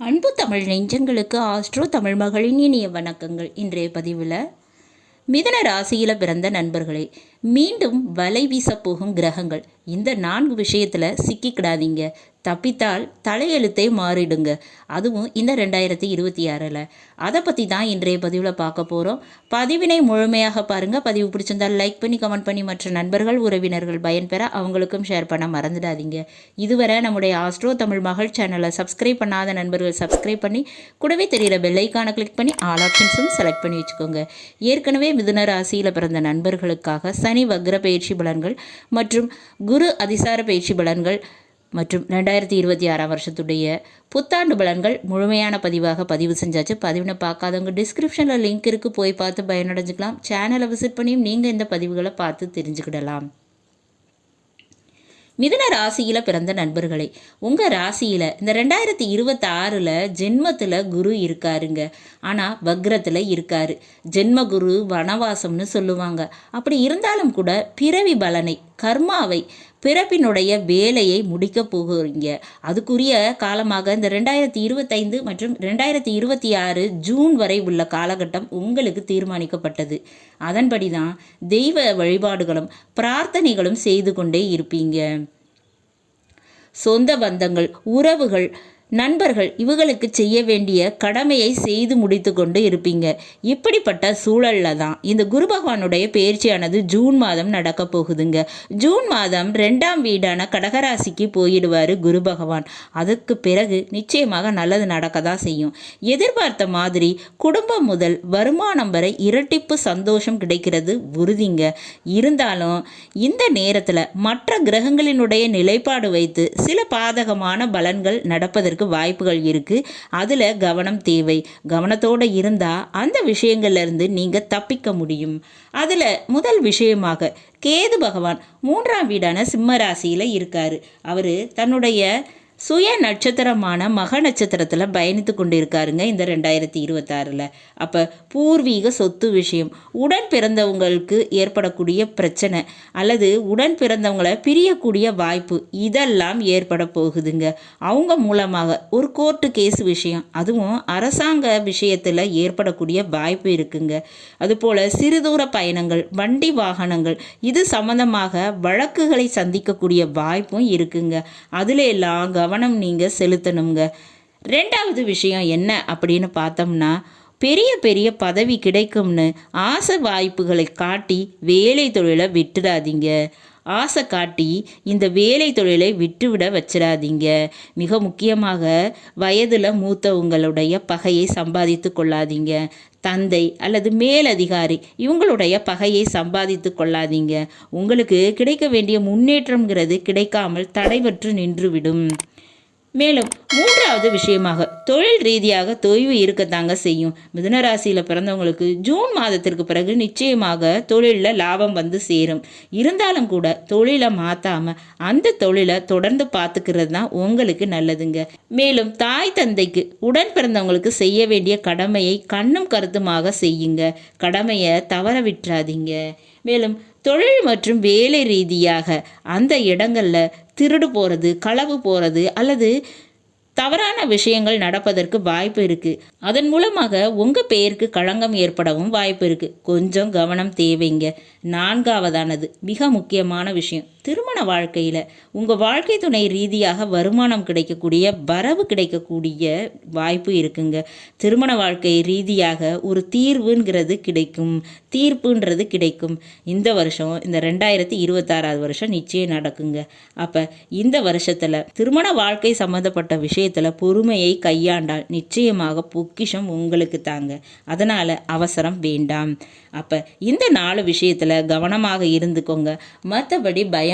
அன்பு தமிழ் நெஞ்சங்களுக்கு ஆஸ்ட்ரோ தமிழ் மகளின் இனிய வணக்கங்கள். இன்றைய பதிவில் மிதன ராசியில் பிறந்த நண்பர்களே மீண்டும் வலை வீச போகும் கிரகங்கள். இந்த நான்கு விஷயத்தில் சிக்கிக்கிடாதீங்க. தப்பித்தால் தலையெழுத்தே மாறிடுங்க. அதுவும் இந்த ரெண்டாயிரத்தி இருபத்தி ஆறில். அதை பற்றி தான் இன்றைய பதிவில் பார்க்க போகிறோம் பதிவினை முழுமையாக பாருங்கள் பதிவு பிடிச்சிருந்தால் லைக் பண்ணி கமெண்ட் பண்ணி மற்ற நண்பர்கள் உறவினர்கள் பயன்பெற அவங்களுக்கும் ஷேர் பண்ண மறந்துடாதீங்க. இதுவரை நம்முடைய ஆஸ்ட்ரோ தமிழ் மகள் சேனலை சப்ஸ்கிரைப் பண்ணாத நண்பர்கள் சப்ஸ்கிரைப் பண்ணி கூடவே தெரிகிற பெல்லைக்கான கிளிக் பண்ணி ஆல் ஆப்ஷன்ஸும் செலக்ட் பண்ணி வச்சுக்கோங்க. ஏற்கனவே மிதுன ராசியில் பிறந்த நண்பர்களுக்காக சனி வக்ர பயிற்சி பலன்கள் மற்றும் குரு அதிசார பயிற்சி பலன்கள் மற்றும் ரெண்டாயிரத்தி இருபத்தி ஆறாம் வருஷத்துடைய புத்தாண்டு பலன்கள் முழுமையான பதிவாக பதிவு செஞ்சாச்சு. பதிவினை பார்க்காதவங்க டிஸ்கிரிப்ஷனில் லிங்க் இருக்குது போய் பார்த்து பயனடைஞ்சுக்கலாம். சேனலை விசிட் பண்ணியும் நீங்கள் இந்த பதிவுகளை பார்த்து தெரிஞ்சுக்கிடலாம். மிதுன ராசியில் பிறந்த நண்பர்களே உங்கள் ராசியில் இந்த ரெண்டாயிரத்தி இருபத்தாறில் ஜென்மத்தில் குரு இருக்காருங்க. ஆனால் வக்ரத்தில் இருக்காரு. ஜென்ம குரு வனவாசம்னு சொல்லுவாங்க. அப்படி இருந்தாலும் கூட பிறவி பலனை கர்மாவை பிறப்பினுடைய வேலையை முடிக்கப் போகிறீங்க. அதுக்குரிய காலமாக இந்த ரெண்டாயிரத்தி இருபத்தைந்து மற்றும் ரெண்டாயிரத்தி இருபத்தி ஆறு ஜூன் வரை உள்ள காலகட்டம் உங்களுக்கு தீர்மானிக்கப்பட்டது. அதன்படி தான் தெய்வ வழிபாடுகளும் பிரார்த்தனைகளும் செய்து கொண்டே இருப்பீங்க. சொந்த பந்தங்கள் உறவுகள் நண்பர்கள் இவங்களுக்கு செய்ய வேண்டிய கடமையை செய்து முடித்து கொண்டு இருப்பீங்க. இப்படிப்பட்ட சூழலில் தான் இந்த குரு பகவானுடைய பயிற்சியானது ஜூன் மாதம் நடக்க போகுதுங்க. ஜூன் மாதம் ரெண்டாம் வீடான கடகராசிக்கு போயிடுவார் குரு பகவான். அதுக்கு பிறகு நிச்சயமாக நல்லது நடக்க தான் செய்யும். எதிர்பார்த்த மாதிரி குடும்பம் முதல் வருமானம் வரை இரட்டிப்பு சந்தோஷம் கிடைக்கிறது உறுதிங்க. இருந்தாலும் இந்த நேரத்தில் மற்ற கிரகங்களினுடைய நிலைப்பாடு வைத்து சில பாதகமான பலன்கள் நடப்பதற்கு வர்றதுக்கு வாய்ப்புகள் இருக்குது அதில் கவனம் தேவை. கவனத்தோடு இருந்தால் அந்த விஷயங்கள்லேருந்து நீங்கள் தப்பிக்க முடியும். அதில் முதல் விஷயமாக கேது பகவான் மூன்றாம் வீடான சிம்ம ராசியில் இருக்கார். அவர் தன்னுடைய சுய நட்சத்திரமான மக நட்சத்திரத்தில் பயணித்து கொண்டு இருக்காருங்க இந்த ரெண்டாயிரத்தி இருபத்தாறில். அப்போ பூர்வீக சொத்து விஷயம் உடன் பிறந்தவங்களுக்கு ஏற்படக்கூடிய பிரச்சனை அல்லது உடன் பிறந்தவங்களை பிரியக்கூடிய வாய்ப்பு இதெல்லாம் ஏற்பட போகுதுங்க. அவங்க மூலமாக ஒரு கோர்ட்டு கேஸ் விஷயம் அதுவும் அரசாங்க விஷயத்தில் ஏற்படக்கூடிய வாய்ப்பு இருக்குங்க. அதுபோல் சிறுதூர பயணங்கள் வண்டி வாகனங்கள் இது சம்மந்தமாக வழக்குகளை சந்திக்கக்கூடிய வாய்ப்பும் இருக்குங்க. அதில் எல்லாம் கவனம் நீங்கள் செலுத்தணுங்க. ரெண்டாவது விஷயம் என்ன அப்படின்னு பார்த்தோம்னா பெரிய பெரிய பதவி கிடைக்கும்னு ஆசை வாய்ப்புகளை காட்டி வேலை தொழிலை விட்டுடாதீங்க ஆசை காட்டி இந்த வேலை தொழிலை விட்டுவிட வச்சிடாதீங்க. மிக முக்கியமாக வயதில் மூத்தவங்களுடைய பகையை சம்பாதித்து கொள்ளாதீங்க. தந்தை அல்லது மேலதிகாரி இவங்களுடைய பகையை சம்பாதித்து கொள்ளாதீங்க. உங்களுக்கு கிடைக்க வேண்டிய முன்னேற்றங்கிறது கிடைக்காமல் தடைபற்று நின்றுவிடும். மேலும் மூன்றாவது விஷயமாக தொழில் ரீதியாக தொய்வு இருக்கத்தாங்க செய்யும். மிதுனராசியில் பிறந்தவங்களுக்கு ஜூன் மாதத்திற்கு பிறகு நிச்சயமாக தொழிலில் லாபம் வந்து சேரும். இருந்தாலும் கூட தொழிலை மாற்றாமல் அந்த தொழிலை தொடர்ந்து பார்த்துக்கிறது தான் உங்களுக்கு நல்லதுங்க. மேலும் தாய் தந்தைக்கு உடன் பிறந்தவங்களுக்கு செய்ய வேண்டிய கடமையை கண்ணும் கருத்துமாக செய்யுங்க. கடமையை தவற விட்டுறாதீங்க. மேலும் தொழில் மற்றும் வேலை ரீதியாக அந்த இடங்களில் திருடு போகிறது களவு போகிறது அல்லது தவறான விஷயங்கள் நடப்பதற்கு வாய்ப்பு இருக்குது அதன் மூலமாக உங்கள் பெயருக்கு களங்கம் ஏற்படவும் வாய்ப்பு இருக்குது கொஞ்சம் கவனம் தேவைங்க. நான்காவதானது. மிக முக்கியமான விஷயம். திருமண வாழ்க்கையில் உங்கள் வாழ்க்கை துணை ரீதியாக வருமானம் கிடைக்கக்கூடிய வரவு கிடைக்கக்கூடிய வாய்ப்பு இருக்குங்க. திருமண வாழ்க்கை ரீதியாக ஒரு தீர்வுங்கிறது கிடைக்கும். தீர்ப்புன்றது கிடைக்கும். இந்த வருஷம் இந்த ரெண்டாயிரத்தி இருபத்தாறாவது வருஷம் நிச்சயம் நடக்குங்க. அப்போ இந்த வருஷத்தில் திருமண வாழ்க்கை சம்மந்தப்பட்ட விஷயத்தில் பொறுமையை கையாண்டால் நிச்சயமாக பொக்கிஷம் உங்களுக்கு தாங்க. அதனால் அவசரம் வேண்டாம். அப்போ இந்த நாலு விஷயத்தில் கவனமாக இருந்துக்கோங்க. மற்றபடி பயம்